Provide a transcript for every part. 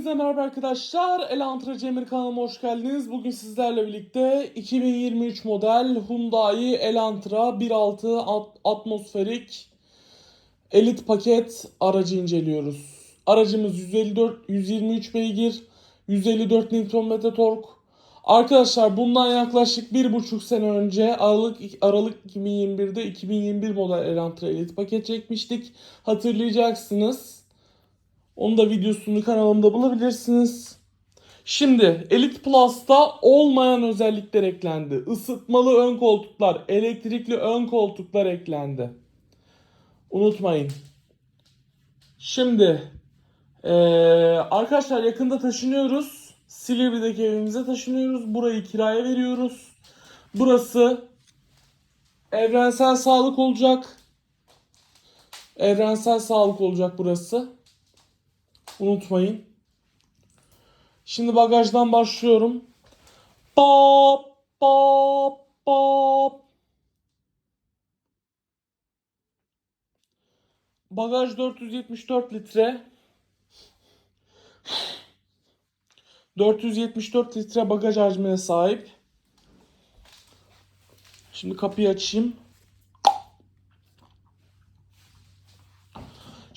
Hepinize merhaba arkadaşlar. Elantra Cemil kanalıma hoş geldiniz. Bugün sizlerle birlikte 2023 model Hyundai Elantra 1.6 at- atmosferik elit paket aracı inceliyoruz. Aracımız 154 123 beygir, 154 Nm tork. Arkadaşlar bundan yaklaşık bir buçuk sene önce Aralık Aralık 2021'de 2021 model Elantra elit paket çekmiştik. Hatırlayacaksınız. Onun da videosunu kanalımda bulabilirsiniz. Şimdi Elite Plus'ta olmayan özellikler eklendi. Isıtmalı ön koltuklar, elektrikli ön koltuklar eklendi. Unutmayın. Şimdi eee, arkadaşlar yakında taşınıyoruz. Silivri'deki evimize taşınıyoruz. Burayı kiraya veriyoruz. Burası evrensel sağlık olacak. Evrensel sağlık olacak burası. Unutmayın. Şimdi bagajdan başlıyorum. Pop pop pop. Bagaj 474 litre. 474 litre bagaj hacmine sahip. Şimdi kapıyı açayım.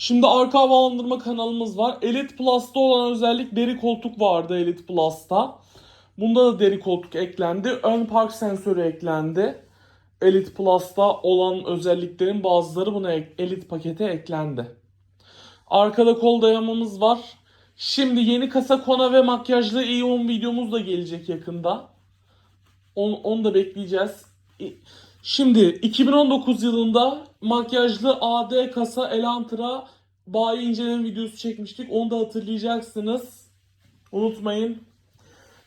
Şimdi arka havalandırma kanalımız var. Elite Plus'ta olan özellik deri koltuk vardı Elite Plus'ta. Bunda da deri koltuk eklendi. Ön park sensörü eklendi. Elite Plus'ta olan özelliklerin bazıları buna Elite pakete eklendi. Arkada kol dayamamız var. Şimdi yeni kasa kona ve makyajlı i10 videomuz da gelecek yakında. Onu, onu da bekleyeceğiz. Şimdi 2019 yılında makyajlı AD kasa Elantra bayi inceleme videosu çekmiştik. Onu da hatırlayacaksınız. Unutmayın.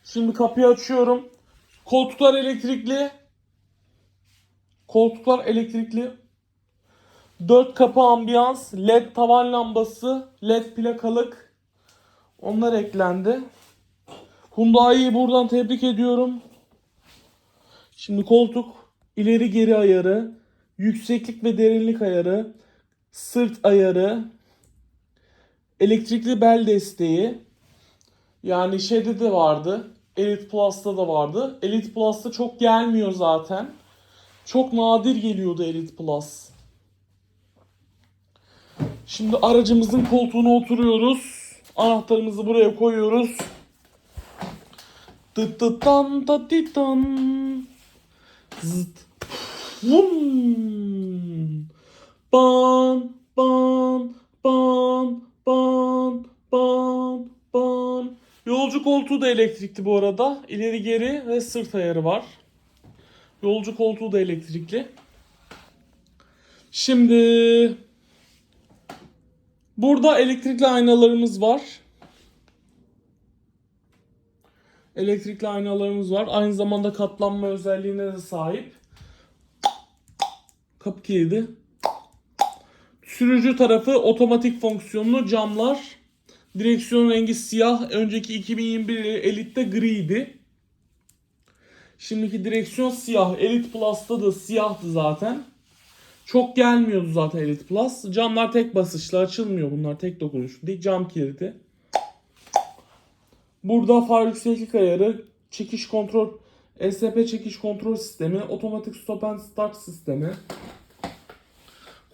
Şimdi kapıyı açıyorum. Koltuklar elektrikli. Koltuklar elektrikli. 4 kapı ambiyans, led tavan lambası, led plakalık. Onlar eklendi. Hyundai'yi buradan tebrik ediyorum. Şimdi koltuk ileri geri ayarı, yükseklik ve derinlik ayarı, sırt ayarı, elektrikli bel desteği. Yani şeyde de vardı. Elite Plus'ta da vardı. Elite Plus'ta çok gelmiyor zaten. Çok nadir geliyordu Elite Plus. Şimdi aracımızın koltuğuna oturuyoruz. Anahtarımızı buraya koyuyoruz. Tıt tıt tan ta ti tan. Zıt. Vum. Ban ban ban ban ban ban. Yolcu koltuğu da elektrikli bu arada. İleri geri ve sırt ayarı var. Yolcu koltuğu da elektrikli. Şimdi burada elektrikli aynalarımız var. Elektrikli aynalarımız var. Aynı zamanda katlanma özelliğine de sahip. Kapı kilidi. Sürücü tarafı otomatik fonksiyonlu camlar. Direksiyon rengi siyah. Önceki 2021 Elite'de griydi. Şimdiki direksiyon siyah. Elite Plus'ta da siyahtı zaten. Çok gelmiyordu zaten Elite Plus. Camlar tek basışla açılmıyor bunlar. Tek dokunuşlu değil. Cam kilidi. Burada far yükseklik ayarı, çekiş kontrol, ESP çekiş kontrol sistemi, otomatik stop and start sistemi.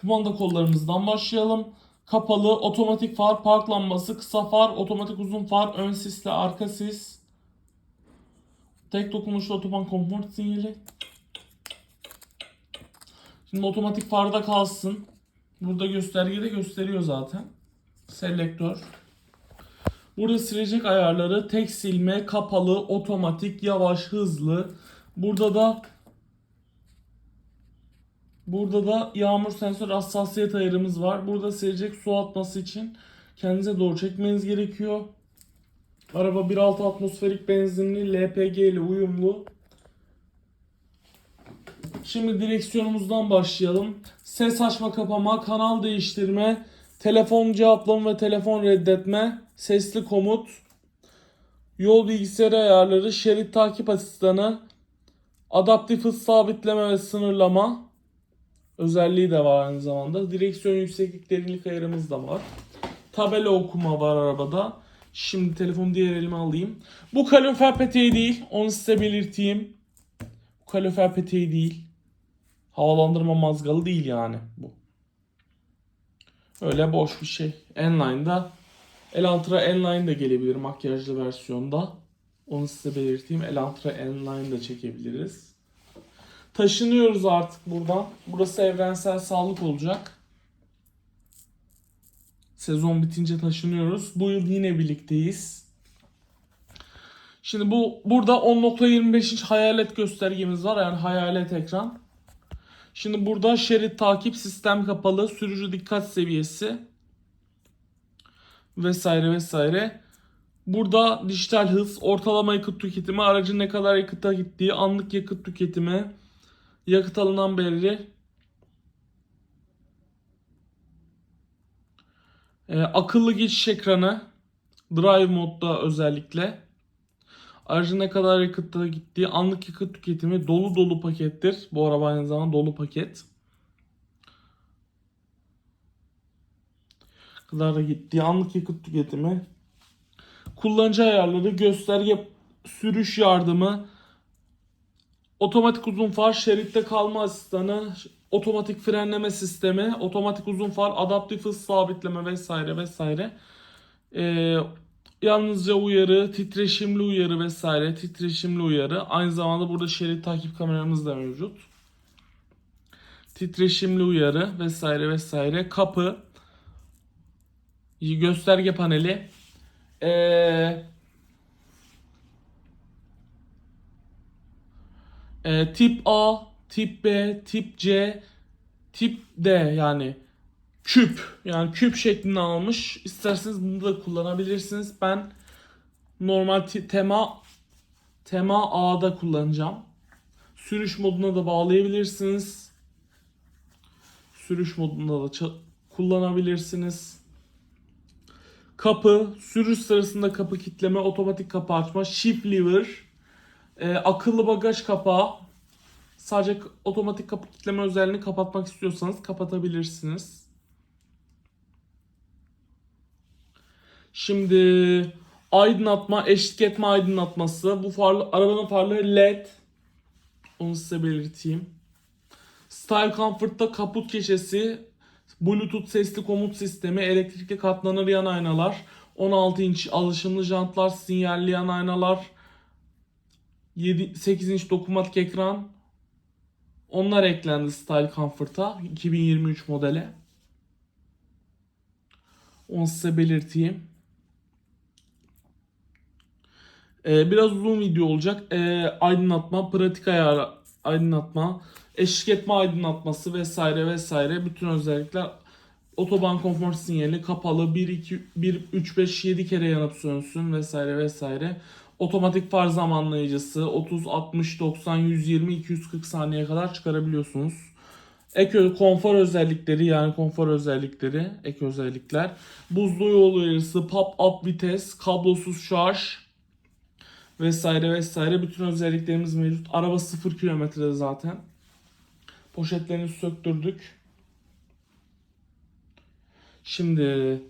Kumanda kollarımızdan başlayalım. Kapalı, otomatik far, park lambası, kısa far, otomatik uzun far, ön sisle arka sis. Tek dokunuşlu otoban komport sinyali. Şimdi otomatik farda kalsın. Burada göstergede gösteriyor zaten. Selektör. Burada silecek ayarları tek silme, kapalı, otomatik, yavaş, hızlı. Burada da Burada da yağmur sensör hassasiyet ayarımız var. Burada silecek su atması için kendinize doğru çekmeniz gerekiyor. Araba 1.6 atmosferik benzinli LPG ile uyumlu. Şimdi direksiyonumuzdan başlayalım. Ses açma kapama, kanal değiştirme, telefon cevaplama ve telefon reddetme, sesli komut, yol bilgisayarı ayarları, şerit takip asistanı, adaptif hız sabitleme ve sınırlama özelliği de var aynı zamanda. Direksiyon yükseklik derinlik ayarımız da var. Tabela okuma var arabada. Şimdi telefonu diğer elime alayım. Bu kalorifer peteği değil. Onu size belirteyim. Bu kalorifer peteği değil. Havalandırma mazgalı değil yani bu. Öyle boş bir şey. Enline'da Elantra Enline de gelebilir makyajlı versiyonda. Onu size belirteyim. Elantra Enline de çekebiliriz. Taşınıyoruz artık buradan. Burası evrensel sağlık olacak. Sezon bitince taşınıyoruz. Bu yıl yine birlikteyiz. Şimdi bu burada 10.25 inç hayalet göstergemiz var. Yani hayalet ekran. Şimdi burada şerit takip, sistem kapalı, sürücü dikkat seviyesi vesaire vesaire. Burada dijital hız, ortalama yakıt tüketimi, aracın ne kadar yakıta gittiği, anlık yakıt tüketimi, yakıt alınan belli. Ee, akıllı geçiş ekranı, drive modda özellikle. Aracın ne kadar yakıtta gittiği, anlık yakıt tüketimi dolu dolu pakettir. Bu araba aynı zamanda dolu paket. kadar da gittiği anlık yakıt tüketimi. Kullanıcı ayarları, gösterge sürüş yardımı, otomatik uzun far, şeritte kalma asistanı, otomatik frenleme sistemi, otomatik uzun far, adaptif hız sabitleme vesaire vesaire. Ee, yalnızca uyarı, titreşimli uyarı vesaire, titreşimli uyarı. Aynı zamanda burada şerit takip kameramız da mevcut. Titreşimli uyarı vesaire vesaire. Kapı, gösterge paneli. Ee, e, tip A, tip B, tip C, tip D yani küp yani küp şeklinde almış. İsterseniz bunu da kullanabilirsiniz. Ben normal tema tema A'da kullanacağım. Sürüş moduna da bağlayabilirsiniz. Sürüş modunda da kullanabilirsiniz. Kapı, sürüş sırasında kapı kitleme, otomatik kapı açma, shift lever, e, akıllı bagaj kapağı. Sadece otomatik kapı kitleme özelliğini kapatmak istiyorsanız kapatabilirsiniz. Şimdi aydınlatma, eşlik etme aydınlatması. Bu farlı, arabanın farları LED. Onu size belirteyim. Style Comfort'ta kaput köşesi, Bluetooth sesli komut sistemi, elektrikli katlanır yan aynalar, 16 inç alışımlı jantlar, sinyalli yan aynalar, 7, 8 inç dokunmatik ekran. Onlar eklendi Style Comfort'a 2023 modele. Onu size belirteyim. Ee, biraz uzun video olacak. Ee, aydınlatma, pratik ayarı aydınlatma, eşlik etme aydınlatması vesaire vesaire bütün özellikler otoban konfor sinyali kapalı 1 2 1 3 5 7 kere yanıp sönsün vesaire vesaire. Otomatik far zamanlayıcısı 30 60 90 120 240 saniye kadar çıkarabiliyorsunuz. Ek konfor özellikleri yani konfor özellikleri, ek özellikler. Buzlu yol uyarısı, pop-up vites, kablosuz şarj, vesaire vesaire bütün özelliklerimiz mevcut. Araba 0 kilometrede zaten. Poşetlerini söktürdük. Şimdi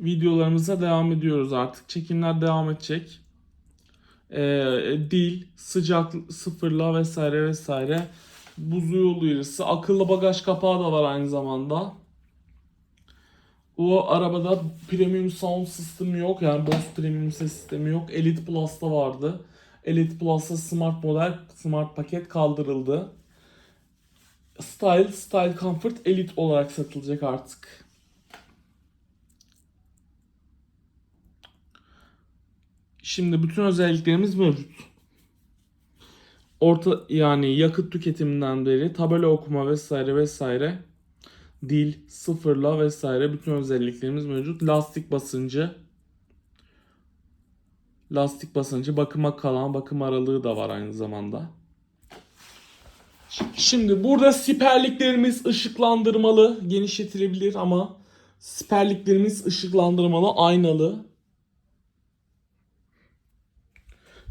videolarımıza devam ediyoruz artık. Çekimler devam edecek. Ee, dil, sıcak sıfırla vesaire vesaire. Buzlu yol uyarısı. Akıllı bagaj kapağı da var aynı zamanda. Bu arabada premium sound sistemi yok. Yani Bose premium ses sistemi yok. Elite Plus'ta vardı. Elite Plus'ta smart model, smart paket kaldırıldı. Style, Style Comfort Elite olarak satılacak artık. Şimdi bütün özelliklerimiz mevcut. Orta yani yakıt tüketiminden beri tabela okuma vesaire vesaire dil, sıfırla vesaire bütün özelliklerimiz mevcut. Lastik basıncı, lastik basıncı, bakıma kalan bakım aralığı da var aynı zamanda. Şimdi burada siperliklerimiz ışıklandırmalı, genişletilebilir ama siperliklerimiz ışıklandırmalı, aynalı.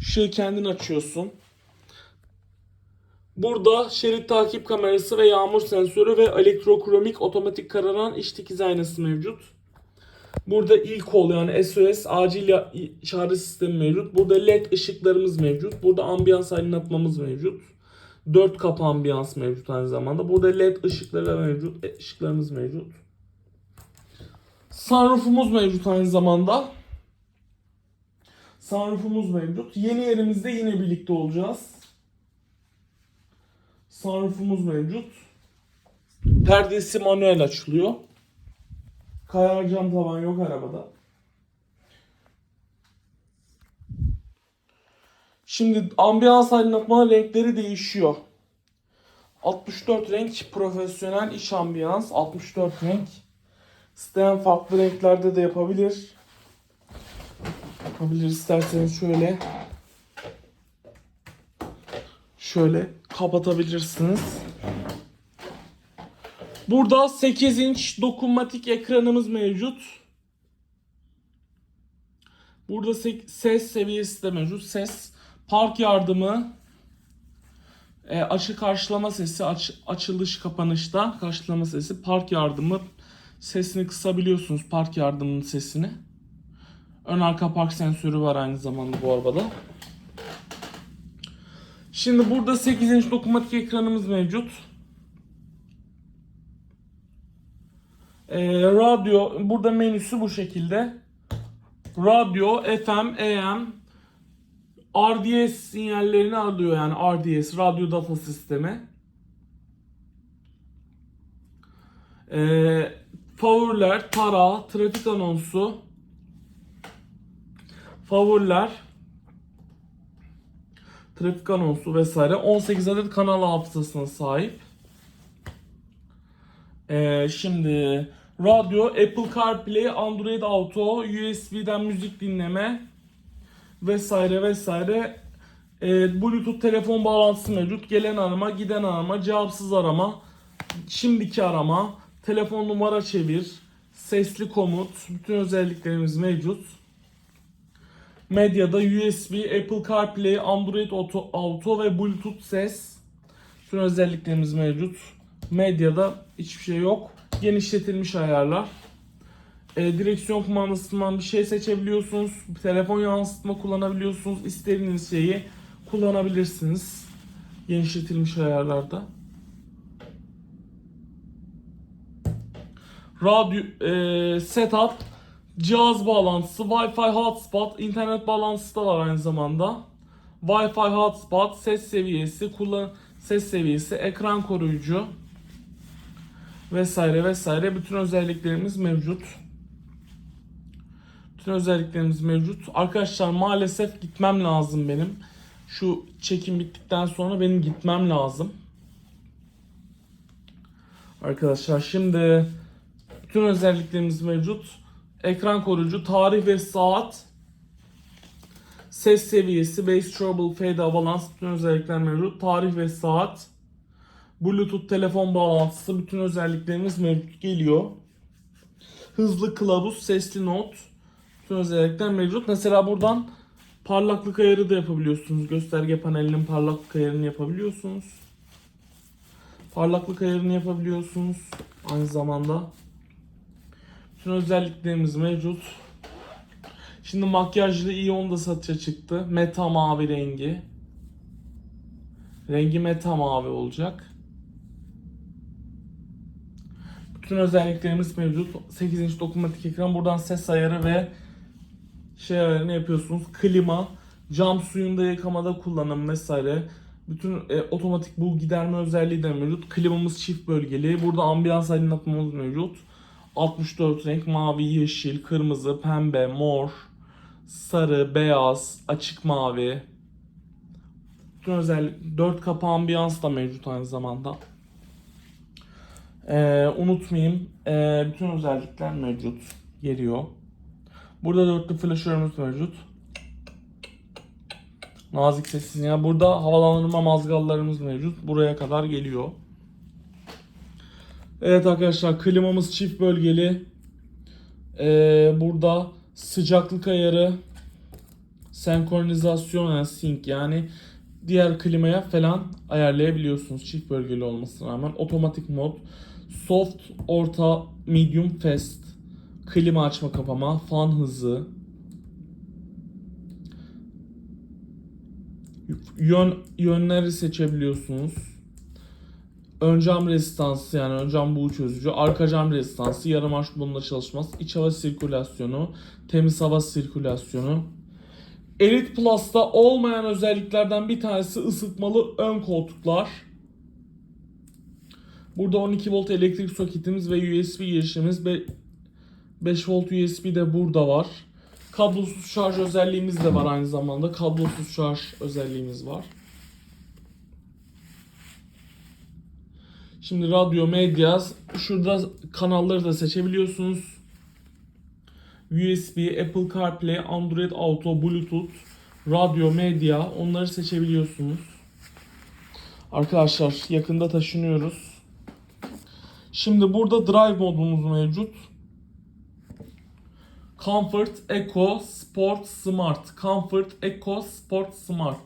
Işığı kendin açıyorsun. Burada şerit takip kamerası ve yağmur sensörü ve elektrokromik otomatik kararan iç dikiz aynası mevcut. Burada ilk ol yani SOS acil çağrı sistemi mevcut. Burada led ışıklarımız mevcut. Burada ambiyans aydınlatmamız mevcut. 4 kapı ambiyans mevcut aynı zamanda. Burada led ışıkları mevcut. e, ışıklarımız mevcut. Sunroofumuz mevcut aynı zamanda. Sunroofumuz mevcut. Yeni yerimizde yine birlikte olacağız. Sunroofumuz mevcut. Perdesi manuel açılıyor. Kayar cam tavan yok arabada. Şimdi ambiyans aydınlatma renkleri değişiyor. 64 renk profesyonel iş ambiyans. 64 renk. İsteyen farklı renklerde de yapabilir. Yapabilir isterseniz şöyle. Şöyle kapatabilirsiniz. Burada 8 inç dokunmatik ekranımız mevcut. Burada se- ses seviyesi de mevcut. Ses, park yardımı, e, açı karşılama sesi, aç, açılış kapanışta karşılama sesi, park yardımı sesini kısabiliyorsunuz park yardımının sesini. Ön arka park sensörü var aynı zamanda bu arabada. Şimdi burada 8 inç dokunmatik ekranımız mevcut. Ee, radyo burada menüsü bu şekilde. Radyo, FM, AM, RDS sinyallerini alıyor yani RDS, radyo data sistemi. Ee, favoriler, tara, trafik anonsu, favoriler, trafik anonsu vesaire 18 adet kanal hafızasına sahip. Ee, şimdi radyo, Apple CarPlay, Android Auto, USB'den müzik dinleme vesaire vesaire. Ee, Bluetooth telefon bağlantısı mevcut. Gelen arama, giden arama, cevapsız arama, şimdiki arama, telefon numara çevir, sesli komut, bütün özelliklerimiz mevcut. Medyada USB, Apple CarPlay, Android Auto, Auto ve Bluetooth ses. Bütün özelliklerimiz mevcut. Medyada hiçbir şey yok. Genişletilmiş ayarlar. E, direksiyon kumandasından bir şey seçebiliyorsunuz. Bir telefon yansıtma kullanabiliyorsunuz. İstediğiniz şeyi kullanabilirsiniz. Genişletilmiş ayarlarda. Radyo e, setup, cihaz bağlantısı, Wi-Fi hotspot, internet bağlantısı da var aynı zamanda. Wi-Fi hotspot, ses seviyesi, kullan ses seviyesi, ekran koruyucu vesaire vesaire bütün özelliklerimiz mevcut. Bütün özelliklerimiz mevcut. Arkadaşlar maalesef gitmem lazım benim. Şu çekim bittikten sonra benim gitmem lazım. Arkadaşlar şimdi bütün özelliklerimiz mevcut. Ekran koruyucu, tarih ve saat, ses seviyesi, bass treble, fade, avalanche bütün özellikler mevcut. Tarih ve saat, Bluetooth telefon bağlantısı bütün özelliklerimiz mevcut geliyor. Hızlı kılavuz, sesli not bütün özellikler mevcut. Mesela buradan parlaklık ayarı da yapabiliyorsunuz. Gösterge panelinin parlaklık ayarını yapabiliyorsunuz. Parlaklık ayarını yapabiliyorsunuz. Aynı zamanda. Bütün özelliklerimiz mevcut. Şimdi makyajlı iyon da satışa çıktı. Meta mavi rengi. Rengi meta mavi olacak. Bütün özelliklerimiz mevcut. 8 inç dokunmatik ekran. Buradan ses ayarı ve şey ayarını yapıyorsunuz. Klima, cam suyunda yıkamada kullanım vesaire. Bütün e, otomatik bul giderme özelliği de mevcut. Klimamız çift bölgeli. Burada ambiyans aydınlatmamız mevcut. 64 renk mavi, yeşil, kırmızı, pembe, mor, sarı, beyaz, açık mavi. Bütün özellik 4 kapı ambiyans da mevcut aynı zamanda. Ee, unutmayayım. Ee, bütün özellikler mevcut. Geliyor. Burada dörtlü flaşörümüz mevcut. Nazik sessiz ya. Burada havalandırma mazgallarımız mevcut. Buraya kadar geliyor. Evet arkadaşlar klimamız çift bölgeli. Ee, burada sıcaklık ayarı, senkronizasyon yani sync yani diğer klimaya falan ayarlayabiliyorsunuz çift bölgeli olmasına rağmen. Otomatik mod, soft, orta, medium, fast klima açma kapama, fan hızı, yön yönleri seçebiliyorsunuz. Ön cam rezistansı yani ön cam buğu çözücü, arka cam rezistansı, yarım aşk bununla çalışmaz, iç hava sirkülasyonu, temiz hava sirkülasyonu. Elite Plus'ta olmayan özelliklerden bir tanesi ısıtmalı ön koltuklar. Burada 12 volt elektrik soketimiz ve USB girişimiz ve 5 volt USB de burada var. Kablosuz şarj özelliğimiz de var aynı zamanda. Kablosuz şarj özelliğimiz var. Şimdi radyo, medya, şurada kanalları da seçebiliyorsunuz. USB, Apple CarPlay, Android Auto, Bluetooth, radyo, medya onları seçebiliyorsunuz. Arkadaşlar yakında taşınıyoruz. Şimdi burada drive modumuz mevcut. Comfort, Eco, Sport, Smart. Comfort, Eco, Sport, Smart.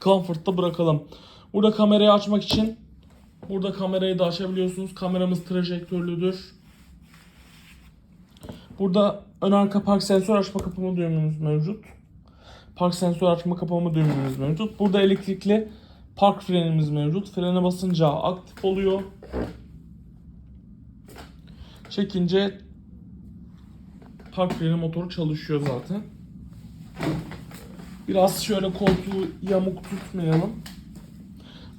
Comfort'ta bırakalım. Burada kamerayı açmak için burada kamerayı da açabiliyorsunuz. Kameramız trajektörlüdür. Burada ön arka park sensör açma kapama düğmemiz mevcut. Park sensör açma kapama düğmemiz mevcut. Burada elektrikli park frenimiz mevcut. Frene basınca aktif oluyor. Çekince park freni motoru çalışıyor zaten. Biraz şöyle koltuğu yamuk tutmayalım.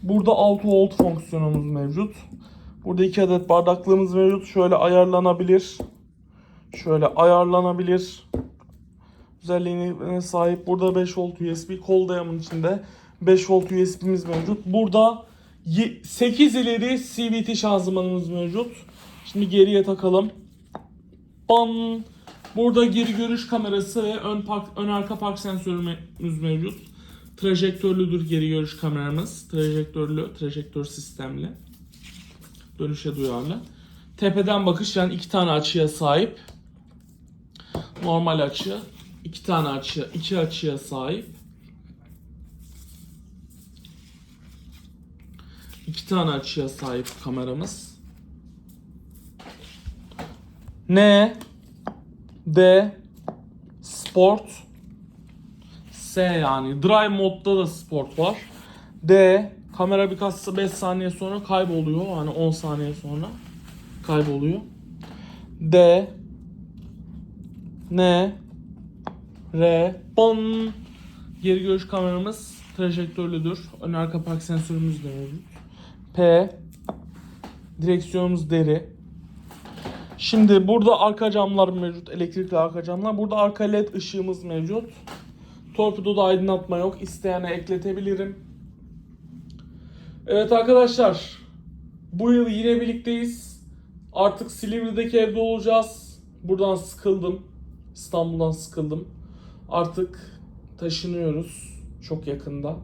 Burada 6 volt fonksiyonumuz mevcut. Burada 2 adet bardaklığımız mevcut. Şöyle ayarlanabilir. Şöyle ayarlanabilir. Özelliğine sahip. Burada 5 volt USB kol dayamın içinde 5 volt USB'miz mevcut. Burada 8 ileri CVT şanzımanımız mevcut. Şimdi geriye takalım. Ban. Burada geri görüş kamerası ve ön park, ön arka park sensörümüz mevcut. Trajektörlüdür geri görüş kameramız. Trajektörlü, trajektör sistemli. Dönüşe duyarlı. Tepeden bakış yani iki tane açıya sahip. Normal açı, iki tane açı, iki açıya sahip. İki tane açıya sahip kameramız. N D Sport S yani Drive modda da Sport var. D kamera birkaç 5 saniye sonra kayboluyor. Yani 10 saniye sonra kayboluyor. D N R Bon Geri görüş kameramız trajektörlüdür. Ön arka park sensörümüz de mevcut. P Direksiyonumuz deri. Şimdi burada arka camlar mevcut. Elektrikli arka camlar. Burada arka led ışığımız mevcut. Torpidoda aydınlatma yok. İsteyene ekletebilirim. Evet arkadaşlar. Bu yıl yine birlikteyiz. Artık Silivri'deki evde olacağız. Buradan sıkıldım. İstanbul'dan sıkıldım. Artık taşınıyoruz. Çok yakında.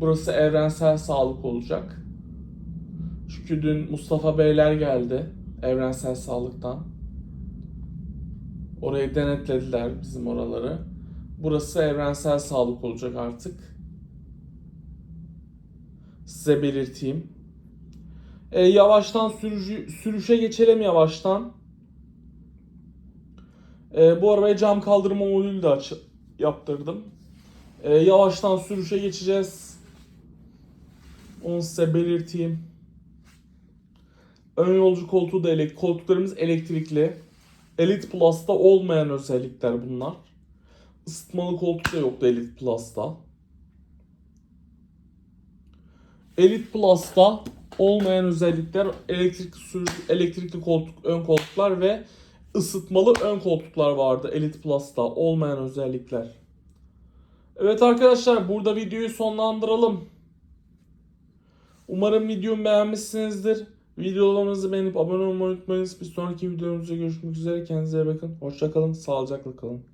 Burası evrensel sağlık olacak. Çünkü dün Mustafa Beyler geldi. Evrensel Sağlık'tan. Orayı denetlediler bizim oraları. Burası evrensel sağlık olacak artık. Size belirteyim. E, yavaştan sürücü, sürüşe geçelim yavaştan. E, bu arabaya cam kaldırma modülü de aç, yaptırdım. E, yavaştan sürüşe geçeceğiz. Onu size belirteyim. Ön yolcu koltuğu da elektrik. Koltuklarımız elektrikli. Elite Plus'ta olmayan özellikler bunlar. Isıtmalı koltuk da yoktu Elite Plus'ta. Elite Plus'ta olmayan özellikler elektrik sürücü, elektrikli koltuk, ön koltuklar ve ısıtmalı ön koltuklar vardı Elite Plus'ta olmayan özellikler. Evet arkadaşlar burada videoyu sonlandıralım. Umarım videomu beğenmişsinizdir. Videolarımızı beğenip abone olmayı unutmayınız. Bir sonraki videomuzda görüşmek üzere. Kendinize bakın. Hoşçakalın. Sağlıcakla kalın.